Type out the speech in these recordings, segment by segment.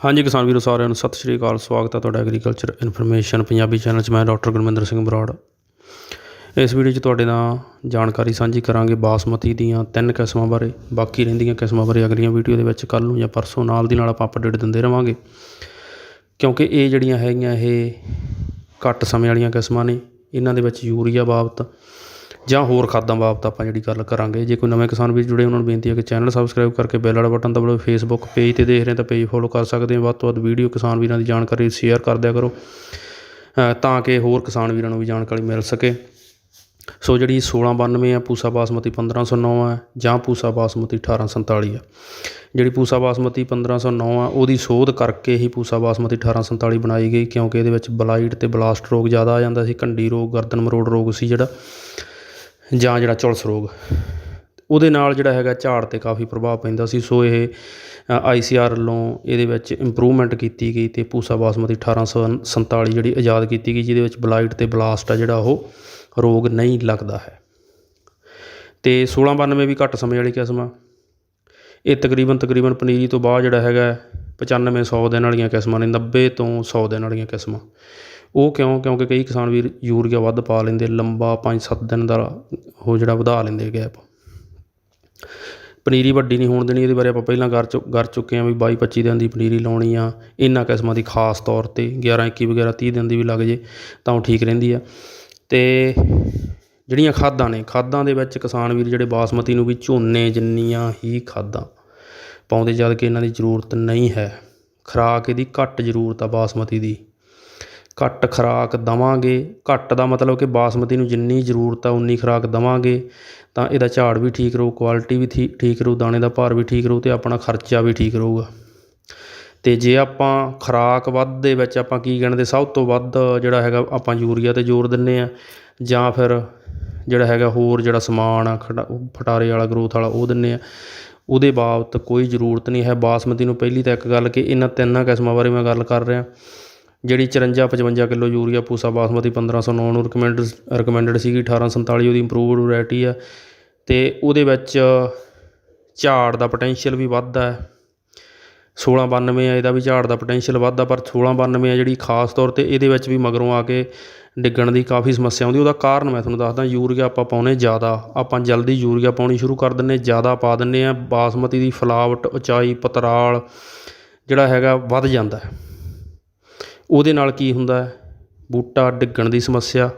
ਹਾਂਜੀ ਕਿਸਾਨ ਵੀਰੋ ਸਾਰਿਆਂ ਨੂੰ ਸਤਿ ਸ਼੍ਰੀ ਅਕਾਲ, ਸਵਾਗਤ ਹੈ ਤੁਹਾਡਾ ਐਗਰੀਕਲਚਰ ਇਨਫੋਰਮੇਸ਼ਨ ਪੰਜਾਬੀ ਚੈਨਲ 'ਚ ਮੈਂ ਡਾਕਟਰ ਗੁਰਮਿੰਦਰ ਸਿੰਘ ਬਰਾੜ। ਇਸ ਵੀਡੀਓ 'ਚ ਤੁਹਾਡੇ ਨਾਲ ਜਾਣਕਾਰੀ ਸਾਂਝੀ ਕਰਾਂਗੇ ਬਾਸਮਤੀ ਦੀਆਂ ਤਿੰਨ ਕਿਸਮਾਂ ਬਾਰੇ, ਬਾਕੀ ਰਹਿੰਦੀਆਂ ਕਿਸਮਾਂ ਬਾਰੇ ਅਗਲੀਆਂ ਵੀਡੀਓ ਦੇ ਵਿੱਚ ਕੱਲ੍ਹ ਨੂੰ ਜਾਂ ਪਰਸੋਂ ਨਾਲ ਦੀ ਨਾਲ ਆਪਾਂ ਅਪਡੇਟ ਦਿੰਦੇ ਰਵਾਂਗੇ। ਕਿਉਂਕਿ ਇਹ ਜਿਹੜੀਆਂ ਹੈਗੀਆਂ ਇਹ ਘੱਟ ਸਮੇਂ ਵਾਲੀਆਂ ਕਿਸਮਾਂ ਨੇ, ਇਹਨਾਂ ਦੇ ਵਿੱਚ ਯੂਰੀਆ ਬਾਬਤ ਜਾਂ ਹੋਰ ਖਾਦਾਂ ਬਾਬਤ ਆਪਾਂ ਜਿਹੜੀ ਗੱਲ ਕਰਾਂਗੇ, ਜੇ ਕੋਈ ਨਵੇਂ ਕਿਸਾਨ ਵੀਰ ਜੁੜੇ ਉਹਨਾਂ ਨੂੰ ਬੇਨਤੀ ਹੈ ਕਿ ਚੈਨਲ ਸਬਸਕ੍ਰਾਈਬ ਕਰਕੇ ਬੈਲ ਵਾਲਾ ਬਟਨ ਦਬਾਓ ਫੇਸਬੁੱਕ ਪੇਜ ਤੇ ਦੇਖ ਰਹੇ ਤਾਂ ਪੇਜ ਫੋਲੋ ਕਰ ਸਕਦੇ ਹੋ। ਵੱਧ ਤੋਂ ਵੱਧ ਵੀਡੀਓ ਕਿਸਾਨ ਵੀਰਾਂ ਦੀ ਜਾਣਕਾਰੀ ਸ਼ੇਅਰ ਕਰ ਦਿਆ ਕਰੋ ਤਾਂ ਕਿ ਹੋਰ ਕਿਸਾਨ ਵੀਰਾਂ ਨੂੰ ਵੀ ਜਾਣਕਾਰੀ ਮਿਲ ਸਕੇ। ਸੋ ਜਿਹੜੀ 1692 ਆ, ਪੂਸਾ ਬਾਸਮਤੀ 1509 ਆ ਜਾਂ ਪੂਸਾ ਬਾਸਮਤੀ 1847 ਆ। ਜਿਹੜੀ ਪੂਸਾ ਬਾਸਮਤੀ 1509 ਆ, ਉਹਦੀ ਸੋਧ ਕਰਕੇ ਹੀ ਪੂਸਾ ਬਾਸਮਤੀ 1847 ਬਣਾਈ ਗਈ, ਕਿਉਂਕਿ ਇਹਦੇ ਵਿੱਚ ਬਲਾਈਟ ਤੇ ਬਲਾਸਟ ਰੋਗ ਜ਼ਿਆਦਾ ਆ ਜਾਂਦਾ ਸੀ ਕੰਡੀ ਰੋਗ, ਗਰਦਨ ਮਰੋੜ ਰੋਗ ਸੀ ਜਿਹੜਾ। ਜਾਂ ਜਿਹੜਾ ਝੁਲਸ ਰੋਗ, ਉਹਦੇ ਨਾਲ ਜਿਹੜਾ ਹੈਗਾ ਝਾੜ ਤੇ ਕਾਫੀ ਪ੍ਰਭਾਵ ਪੈਂਦਾ ਸੀ। ਸੋ ਇਹ ਆਈ ਸੀ ਆਰ ਵੱਲੋਂ ਇਹਦੇ ਵਿੱਚ ਇੰਪਰੂਵਮੈਂਟ ਕੀਤੀ ਗਈ ਅਤੇ ਪੂਸਾ ਬਾਸਮਤੀ 1847 ਜਿਹੜੀ ਆਜ਼ਾਦ ਕੀਤੀ ਗਈ, ਜਿਹਦੇ ਵਿੱਚ ਬਲਾਈਟ ਅਤੇ ਬਲਾਸਟ ਆ ਜਿਹੜਾ ਉਹ ਰੋਗ ਨਹੀਂ ਲੱਗਦਾ ਹੈ। ਤੇ 1692 ਵੀ ਘੱਟ ਸਮੇਂ ਵਾਲੀ ਕਿਸਮ ਆ। ਇਹ ਤਕਰੀਬਨ ਤਕਰੀਬਨ ਪਨੀਰੀ ਤੋਂ ਬਾਅਦ ਜਿਹੜਾ ਹੈਗਾ 95 100 ਦਿਨ ਵਾਲੀਆਂ ਕਿਸਮਾਂ ਨੇ 90 ਤੋਂ 100 ਦਿਨ ਵਾਲੀਆਂ ਕਿਸਮਾਂ। ਉਹ ਕਿਉਂ? ਕਿਉਂਕਿ ਕਈ ਕਿਸਾਨ ਵੀਰ ਯੂਰੀਆ ਵੱਧ ਪਾ ਲੈਂਦੇ, ਲੰਬਾ 5-7 ਦਿਨ ਦਾ ਉਹ ਜਿਹੜਾ ਵਧਾ ਲੈਂਦੇ ਗੈਪ ਪਨੀਰੀ ਵੱਡੀ ਨਹੀਂ ਹੋਣ ਦੇਣੀ, ਇਹਦੇ ਬਾਰੇ ਆਪਾਂ ਪਹਿਲਾਂ ਕਰ ਚੁੱਕ ਕਰ ਚੁੱਕੇ ਹਾਂ ਵੀ 22 25 ਦਿਨ ਦੀ ਪਨੀਰੀ ਲਾਉਣੀ ਆ। ਇਹਨਾਂ ਕਿਸਮਾਂ ਦੀ ਖਾਸ ਤੌਰ ਤੇ 11 21 ਵਗੈਰਾ 30 ਦਿਨ ਦੀ ਵੀ ਲੱਗ ਜੇ, ਤਾਂ ਉਹ ਠੀਕ ਰਹਿੰਦੀ ਆ। ਤੇ ਜਿਹੜੀਆਂ ਖਾਦਾਂ ਨੇ, ਖਾਦਾਂ ਦੇ ਵਿੱਚ ਕਿਸਾਨ ਵੀਰ ਜਿਹੜੇ ਬਾਸਮਤੀ ਨੂੰ ਵੀ ਝੋਨੇ ਜਿੰਨੀਆਂ ਹੀ ਖਾਦਾਂ ਪਾਉਂਦੇ, ਜਦ ਕਿ ਇਹਨਾਂ ਦੀ ਜ਼ਰੂਰਤ ਨਹੀਂ ਹੈ। ਖੁਰਾਕ ਇਹਦੀ ਘੱਟ ਜ਼ਰੂਰਤ ਆ ਬਾਸਮਤੀ ਦੀ। ਘੱਟ ਖੁਰਾਕ ਦੇਵਾਂਗੇ। ਘੱਟ ਦਾ ਮਤਲਬ ਕਿ ਬਾਸਮਤੀ ਨੂੰ ਜਿੰਨੀ ਜ਼ਰੂਰਤ ਆ, ਉਨੀ ਖੁਰਾਕ ਦੇਵਾਂਗੇ। ਤਾਂ ਇਹਦਾ ਝਾੜ ਵੀ ਠੀਕ ਰਹੂ ਕੁਆਲਿਟੀ ਵੀ ਥੀ- ਠੀਕ ਰਹੂ, ਦਾਣੇ ਦਾ ਭਾਰ ਵੀ ਠੀਕ ਰਹੂ ਅਤੇ ਆਪਣਾ ਖਰਚਾ ਵੀ ਠੀਕ ਰਹੂਗਾ। ਅਤੇ ਜੇ ਆਪਾਂ ਖੁਰਾਕ ਵੱਧ ਦੇ ਵਿੱਚ ਆਪਾਂ ਕੀ ਗਿਣਦੇ, ਸਭ ਤੋਂ ਵੱਧ ਜਿਹੜਾ ਹੈਗਾ ਆਪਾਂ ਯੂਰੀਆ ਤੇ ਜ਼ੋਰ ਦਿੰਦੇ ਹਾਂ ਜਾਂ ਫਿਰ ਜਿਹੜਾ ਹੈਗਾ ਹੋਰ ਜਿਹੜਾ ਸਮਾਨ ਆ ਖਡਾ- ਫਟਾਰੇ ਵਾਲਾ, ਗਰੋਥ ਵਾਲਾ, ਉਹ ਦਿੰਦੇ ਆ। ਉਹਦੇ ਬਾਬਤ ਕੋਈ ਜ਼ਰੂਰਤ ਨਹੀਂ ਹੈ। ਬਾਸਮਤੀ ਨੂੰ ਪਹਿਲੀ ਤਾਂ ਇੱਕ ਗੱਲ ਕਿ ਇਹਨਾਂ ਤਿੰਨਾਂ ਕਿਸਮਾਂ ਬਾਰੇ ਮੈਂ ਗੱਲ ਕਰ ਰਿਹਾ। ਜਿਹੜੀ 54 55 ਕਿਲੋ ਯੂਰੀਆ, ਪੂਸਾ, ਬਾਸਮਤੀ 1509 ਨੂੰ ਰਿਕਮੈਂਡ ਰਿਕਮੈਂਡਡ ਸੀਗੀ 1847 ਉਹਦੀ ਇੰਪਰੂਵਡ ਵੈਰਾਈਟੀ ਆ। ਤੇ ਉਹਦੇ ਵਿੱਚ ਝਾੜ ਦਾ ਪੋਟੈਂਸ਼ੀਅਲ ਵੀ ਵੱਧਦਾ ਹੈ 1692 ਆ, ਇਹਦਾ ਵੀ ਝਾੜ ਦਾ ਪੋਟੈਂਸ਼ੀਅਲ ਵੱਧਦਾ ਪਰ 1692 ਆ ਜਿਹੜੀ ਖਾਸ ਤੌਰ ਤੇ ਇਹਦੇ ਵਿੱਚ ਵੀ ਮਗਰੋਂ ਆ ਕੇ ਡਿੱਗਣ ਦੀ ਕਾਫੀ ਸਮੱਸਿਆ ਆਉਂਦੀ। ਉਹਦਾ ਕਾਰਨ ਮੈਂ ਤੁਹਾਨੂੰ ਦੱਸਦਾ, ਯੂਰੀਆ ਆਪਾਂ ਪਾਉਨੇ ਜ਼ਿਆਦਾ। ਆਪਾਂ ਜਲਦੀ ਯੂਰੀਆ ਪਾਉਣੀ ਸ਼ੁਰੂ ਕਰ ਦਿੰਨੇ ਜ਼ਿਆਦਾ ਪਾ ਦਿੰਨੇ ਆ ਬਾਸਮਤੀ ਦੀ ਫਲਾਵਟ, ਉਚਾਈ, ਪਤਰਾਲ ਜਿਹੜਾ ਹੈਗਾ ਵੱਧ ਜਾਂਦਾ ਹੈ। ਉਹਦੇ ਨਾਲ ਕੀ ਹੁੰਦਾ ਬੂਟਾ ਡਿੱਗਣ ਦੀ ਸਮੱਸਿਆ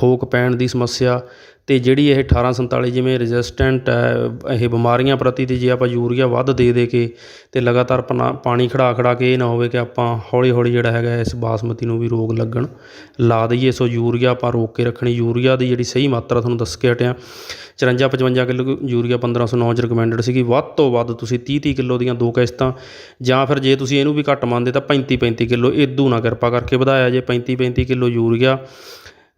ਫੋਕ ਪੈਣ ਦੀ ਸਮੱਸਿਆ ਅਤੇ ਜਿਹੜੀ ਇਹ 1847 ਜਿਵੇਂ ਰਜਿਸਟੈਂਟ ਹੈ, ਇਹ ਬਿਮਾਰੀਆਂ ਪ੍ਰਤੀ ਅਤੇ ਜੇ ਆਪਾਂ ਯੂਰੀਆ ਵੱਧ ਦੇ ਦੇ ਕੇ ਅਤੇ ਲਗਾਤਾਰ ਪਨਾ- ਪਾਣੀ ਖੜਾ ਖੜਾ ਕੇ ਇਹ ਨਾ ਹੋਵੇ ਕਿ ਆਪਾਂ ਹੌਲੀ ਹੌਲੀ ਜਿਹੜਾ ਹੈਗਾ ਇਸ ਬਾਸਮਤੀ ਨੂੰ ਵੀ ਰੋਗ ਲੱਗਣ, ਲਾ ਦਈਏ। ਸੋ ਯੂਰੀਆ ਆਪਾਂ ਰੋਕ ਕੇ ਰੱਖਣੀ। ਯੂਰੀਆ ਦੀ ਜਿਹੜੀ ਸਹੀ ਮਾਤਰਾ ਤੁਹਾਨੂੰ ਦੱਸ ਕੇ ਹਟਿਆ। 54 55 ਕਿਲੋ ਯੂਰੀਆ 1509 ਚ ਰਿਕਮੈਂਡਡ ਸੀਗੀ। ਵੱਧ ਤੋਂ ਵੱਧ ਤੁਸੀਂ 30 30 ਕਿਲੋ ਦੀਆਂ ਦੋ ਕਿਸ਼ਤਾਂ ਜਾਂ ਫਿਰ ਜੇ ਤੁਸੀਂ ਇਹਨੂੰ ਵੀ ਘੱਟ ਮੰਨਦੇ ਤਾਂ 35 35 ਕਿਲੋ। ਇਦੂ ਨਾ ਕਿਰਪਾ ਕਰਕੇ ਵਧਾਇਆ ਜੇ। 35 35 ਕਿਲੋ ਯੂਰੀਆ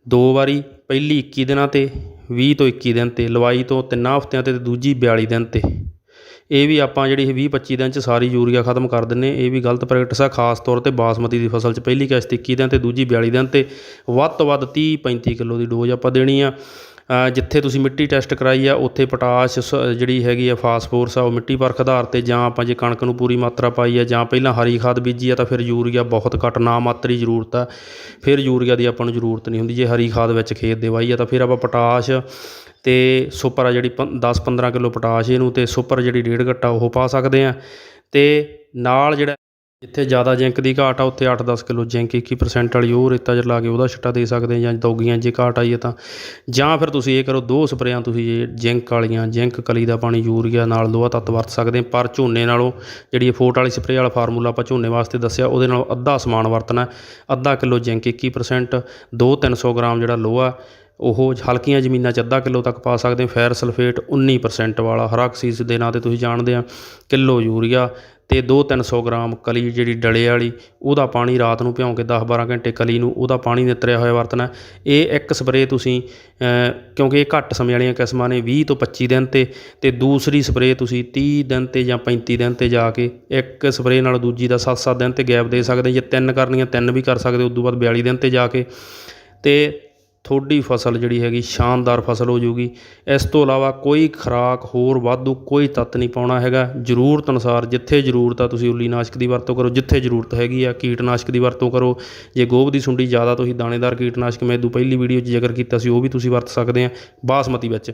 ਦੋ ਵਾਰੀ, ਪਹਿਲੀ 21 ਦਿਨਾਂ ਤੇ 20 ਤੋਂ 21 ਦਿਨ ਤੇ, ਲਵਾਈ ਤੋਂ ਤਿੰਨਾਂ ਹਫ਼ਤਿਆਂ ਤੇ ਤੇ ਦੂਜੀ 42 ਦਿਨ ਤੇ। ਇਹ ਵੀ ਆਪਾਂ ਜਿਹੜੀ 20 25 ਦਿਨ ਚ ਸਾਰੀ ਯੂਰੀਆ ਖਤਮ ਕਰ ਦਿੰਨੇ ਇਹ ਵੀ ਗਲਤ ਪ੍ਰੈਕਟਿਸ ਆ, ਖਾਸ ਤੌਰ ਤੇ ਬਾਸਮਤੀ ਦੀ ਫਸਲ ਚ। ਪਹਿਲੀ ਕਿਸ਼ਤ 21 ਦਿਨ ਤੇ, ਦੂਜੀ 42 ਦਿਨ ਤੇ। ਵੱਧ ਤੋਂ ਵੱਧ 30 35 ਕਿਲੋ ਦੀ ਡੋਜ਼ ਆਪਾਂ ਦੇਣੀ ਆ। ਜਿੱਥੇ ਤੁਸੀਂ ਮਿੱਟੀ ਟੈਸਟ ਕਰਾਈ ਆ, ਉੱਥੇ ਪੋਟਾਸ਼ ਸ- ਜਿਹੜੀ ਹੈਗੀ ਆ, ਫਾਸਫੋਰਸ ਆ, ਉਹ ਮਿੱਟੀ ਪਰਖ ਆਧਾਰ ਤੇ ਜਾਂ ਆਪਾਂ ਜੇ ਕਣਕ ਨੂੰ ਪੂਰੀ ਮਾਤਰਾ ਪਾਈ ਆ, ਜਾਂ ਪਹਿਲਾਂ ਹਰੀ ਖਾਦ ਬੀਜੀ ਆ, ਤਾਂ ਫਿਰ ਯੂਰੀਆ ਬਹੁਤ ਘੱਟ ਨਾ ਮਾਤਰੀ ਜ਼ਰੂਰਤ ਆ। ਫਿਰ ਯੂਰੀਆ ਦੀ ਆਪਾਂ ਨੂੰ ਜ਼ਰੂਰਤ ਨਹੀਂ ਹੁੰਦੀ। ਜੇ ਹਰੀ ਖਾਦ ਵਿੱਚ ਖੇਤ ਦੇ ਵਾਈ ਆ, ਤਾਂ ਫਿਰ ਆਪਾਂ ਪੋਟਾਸ਼ ਤੇ ਸੁਪਰ ਆ, ਜਿਹੜੀ 10 15 ਕਿਲੋ ਪੋਟਾਸ਼ ਇਹਨੂੰ ਤੇ ਸੁਪਰ ਜਿਹੜੀ ਡੇਢ ਘੱਟਾ ਉਹ ਪਾ ਸਕਦੇ ਆ। ਤੇ ਨਾਲ ਜਿਹੜਾ ਜਿੱਥੇ ਜ਼ਿਆਦਾ ਜਿੰਕ ਦੀ ਘਾਟ ਆ, ਉੱਥੇ ਅੱਠ ਦਸ ਕਿਲੋ ਜਿੰਕ 21% ਵਾਲੀ ਉਹ ਰੇਤਾ ਚ ਲਾ ਕੇ ਉਹਦਾ ਛਿੱਟਾ ਦੇ ਸਕਦੇ ਜਾਂ ਦੋਗੀਆਂ ਜੇ ਘਾਟ ਆਈ ਹੈ ਤਾਂ। ਜਾਂ ਫਿਰ ਤੁਸੀਂ ਇਹ ਕਰੋ, ਦੋ ਸਪਰੇਆਂ ਤੁਸੀਂ ਜੇ ਜਿੰਕ ਵਾਲੀਆਂ, ਜਿੰਕ ਕਲੀ ਦਾ ਪਾਣੀ, ਯੂਰੀਆ ਨਾਲ ਲੋਹਾ ਤੱਤ ਵਰਤ ਸਕਦੇ ਪਰ ਝੋਨੇ ਨਾਲੋਂ ਜਿਹੜੀ ਫੋਟ ਵਾਲੀ ਸਪਰੇਅ ਵਾਲਾ ਫਾਰਮੂਲਾ ਆਪਾਂ ਝੋਨੇ ਵਾਸਤੇ ਦੱਸਿਆ, ਉਹਦੇ ਨਾਲ ਅੱਧਾ ਸਮਾਨ ਵਰਤਣਾ, ਅੱਧਾ ਕਿਲੋ ਜਿੰਕ 21% 2-300 ਗ੍ਰਾਮ ਜਿਹੜਾ ਲੋਹਾ, ਉਹ ਹਲਕੀਆਂ ਜ਼ਮੀਨਾਂ 'ਚ ਅੱਧਾ ਕਿਲੋ ਤੱਕ ਪਾ ਸਕਦੇ ਆ, ਫੈਰ ਸਲਫੇਟ 19% ਵਾਲਾ ਹਰਾਕਸੀਸ ਦੇ ਨਾਂ ਤੇ ਤੁਸੀਂ ਜਾਣਦੇ ਆ, ਕਿਲੋ ਯੂਰੀਆ ਤੇ 2-300 ਗ੍ਰਾਮ ਕਲੀ ਜਿਹੜੀ ਡਲੇ ਵਾਲੀ, ਉਹਦਾ ਪਾਣੀ ਰਾਤ ਨੂੰ ਭਿਉਂ ਕੇ 10-12 ਘੰਟੇ ਕਲੀ ਨੂੰ ਉਹਦਾ ਪਾਣੀ ਨਿਤਰਿਆ ਹੋਇਆ ਵਰਤਣਾ। ਇਹ ਇੱਕ ਸਪਰੇਅ ਤੁਸੀਂ ਕਿਉਂਕਿ ਇਹ ਘੱਟ ਸਮੇਂ ਵਾਲੀਆਂ ਕਿਸਮਾਂ ਨੇ 20 ਤੋਂ 25 ਦਿਨ ਤੇ ਤੇ ਦੂਸਰੀ ਸਪਰੇਅ ਤੁਸੀਂ 30 ਦਿਨ ਤੇ ਜਾਂ 35 ਦਿਨ ਤੇ ਜਾ ਕੇ ਇੱਕ ਸਪਰੇਅ ਨਾਲ ਦੂਜੀ ਦਾ 7-7 ਦਿਨ ਤੇ ਗੈਪ ਦੇ ਸਕਦੇ ਜੇ ਤਿੰਨ ਕਰਨੀਆਂ, ਤਿੰਨ ਵੀ ਕਰ ਸਕਦੇ ਉਸ ਤੋਂ ਬਾਅਦ 42 ਦਿਨ ਤੇ ਜਾ ਕੇ। ਤੇ ਤੁਹਾਡੀ ਫਸਲ ਜਿਹੜੀ ਹੈਗੀ ਸ਼ਾਨਦਾਰ ਫਸਲ ਹੋ ਜਾਊਗੀ। ਇਸ ਤੋਂ ਇਲਾਵਾ ਕੋਈ ਖੁਰਾਕ ਹੋਰ ਵਾਧੂ ਕੋਈ ਤੱਤ ਨਹੀਂ ਪਾਉਣਾ ਹੈਗਾ। ਜ਼ਰੂਰਤ ਅਨੁਸਾਰ ਜਿੱਥੇ ਜ਼ਰੂਰਤ ਆ ਤੁਸੀਂ ਉੱਲੀਨਾਸ਼ਕ ਦੀ ਵਰਤੋਂ ਕਰੋ। ਜਿੱਥੇ ਜ਼ਰੂਰਤ ਹੈਗੀ ਆ ਕੀਟਨਾਸ਼ਕ ਦੀ ਵਰਤੋਂ ਕਰੋ। ਜੇ ਗੋਭ ਦੀ ਸੁੰਡੀ ਜ਼ਿਆਦਾ ਤੁਸੀਂ ਦਾਣੇਦਾਰ ਕੀਟਨਾਸ਼ਕ ਮੈਂ ਦੂ ਪਹਿਲੀ ਵੀਡੀਓ 'ਚ ਜ਼ਿਕਰ ਕੀਤਾ ਸੀ, ਉਹ ਵੀ ਤੁਸੀਂ ਵਰਤ ਸਕਦੇ ਆ ਬਾਸਮਤੀ ਵਿੱਚ।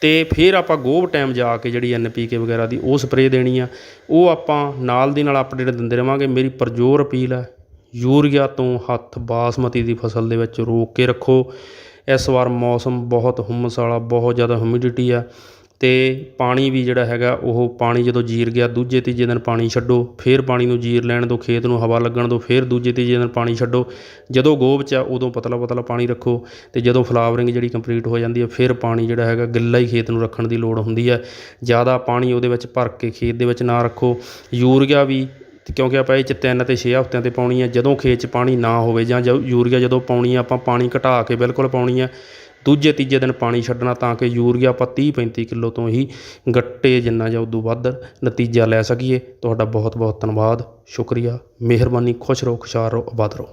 ਤੇ ਫਿਰ ਆਪਾਂ ਗੋਭ ਟਾਈਮ ਜਾ ਕੇ ਜਿਹੜੀ ਐਨ ਪੀ ਕੇ ਵਗੈਰਾ ਦੀ ਉਹ ਸਪਰੇਅ ਦੇਣੀ ਆ। ਉਹ ਆਪਾਂ ਨਾਲ ਦੀ ਨਾਲ ਅਪਡੇਟ ਦਿੰਦੇ ਰਵਾਂਗੇ। ਮੇਰੀ ਪਰਜੋਰ ਅਪੀਲ ਹੈ ਯੂਰੀਆ ਤੋਂ ਹੱਥ ਬਾਸਮਤੀ ਦੀ ਫਸਲ ਦੇ ਵਿੱਚ ਰੋਕ ਕੇ ਰੱਖੋ। ਇਸ ਵਾਰ ਮੌਸਮ ਬਹੁਤ ਹੁੰਮਸ ਵਾਲਾ, ਬਹੁਤ ਜ਼ਿਆਦਾ ਹਿਊਮਿਡਿਟੀ ਆ ਤੇ ਪਾਣੀ ਵੀ ਜਿਹੜਾ ਹੈਗਾ ਉਹ ਪਾਣੀ ਜਦੋਂ ਜੀਰ ਗਿਆ ਦੂਜੇ ਤੀਜੇ ਦਿਨ ਪਾਣੀ ਛੱਡੋ, ਫਿਰ ਪਾਣੀ ਨੂੰ ਜੀਰ ਲੈਣ ਦਿਓ ਖੇਤ ਨੂੰ ਹਵਾ ਲੱਗਣ ਦਿਓ ਫਿਰ ਦੂਜੇ ਤੀਜੇ ਦਿਨ ਪਾਣੀ ਛੱਡੋ। ਜਦੋਂ ਗੋਭ 'ਚ ਆ, ਉਦੋਂ ਪਤਲਾ ਪਤਲਾ ਪਾਣੀ ਰੱਖੋ ਤੇ ਜਦੋਂ ਫਲਾਵਰਿੰਗ ਜਿਹੜੀ ਕੰਪਲੀਟ ਹੋ ਜਾਂਦੀ ਹੈ ਫਿਰ ਪਾਣੀ ਜਿਹੜਾ ਹੈਗਾ ਗਿੱਲਾ ਹੀ ਖੇਤ ਨੂੰ ਰੱਖਣ ਦੀ ਲੋੜ ਹੁੰਦੀ ਹੈ ਜ਼ਿਆਦਾ ਪਾਣੀ ਉਹਦੇ ਵਿੱਚ ਭਰ ਕੇ ਖੇਤ ਦੇ ਵਿੱਚ ਨਾ ਰੱਖੋ। ਯੂਰੀਆ ਵੀ ਕਿਉਂਕਿ ਆਪਾਂ ਇਹ 'ਚ ਤਿੰਨ ਅਤੇ ਛੇ ਹਫ਼ਤਿਆਂ ਤੇ ਪਾਉਣੀ ਹੈ ਜਦੋਂ ਖੇਤ 'ਚ ਪਾਣੀ ਨਾ ਹੋਵੇ ਜਾਂ ਜ ਯੂਰੀਆ ਜਦੋਂ ਪਾਉਣੀ ਆ, ਆਪਾਂ ਪਾਣੀ ਘਟਾ ਕੇ ਬਿਲਕੁਲ ਪਾਉਣੀ ਹੈ ਦੂਜੇ ਤੀਜੇ ਦਿਨ ਪਾਣੀ ਛੱਡਣਾ ਤਾਂ ਕਿ ਯੂਰੀਆ ਆਪਾਂ 30 35 ਕਿਲੋ ਤੋਂ ਹੀ ਗੱਟੇ ਜਿੰਨਾ ਜਾਂ ਉਦੋਂ ਵੱਧ ਨਤੀਜਾ ਲੈ ਸਕੀਏ। ਤੁਹਾਡਾ ਬਹੁਤ ਬਹੁਤ ਧੰਨਵਾਦ। ਸ਼ੁਕਰੀਆ। ਮਿਹਰਬਾਨੀ। ਖੁਸ਼ ਰਹੋ, ਖੁਸ਼ਹਾਲ ਰਹੋ, ਆਬਾਦ ਰਹੋ।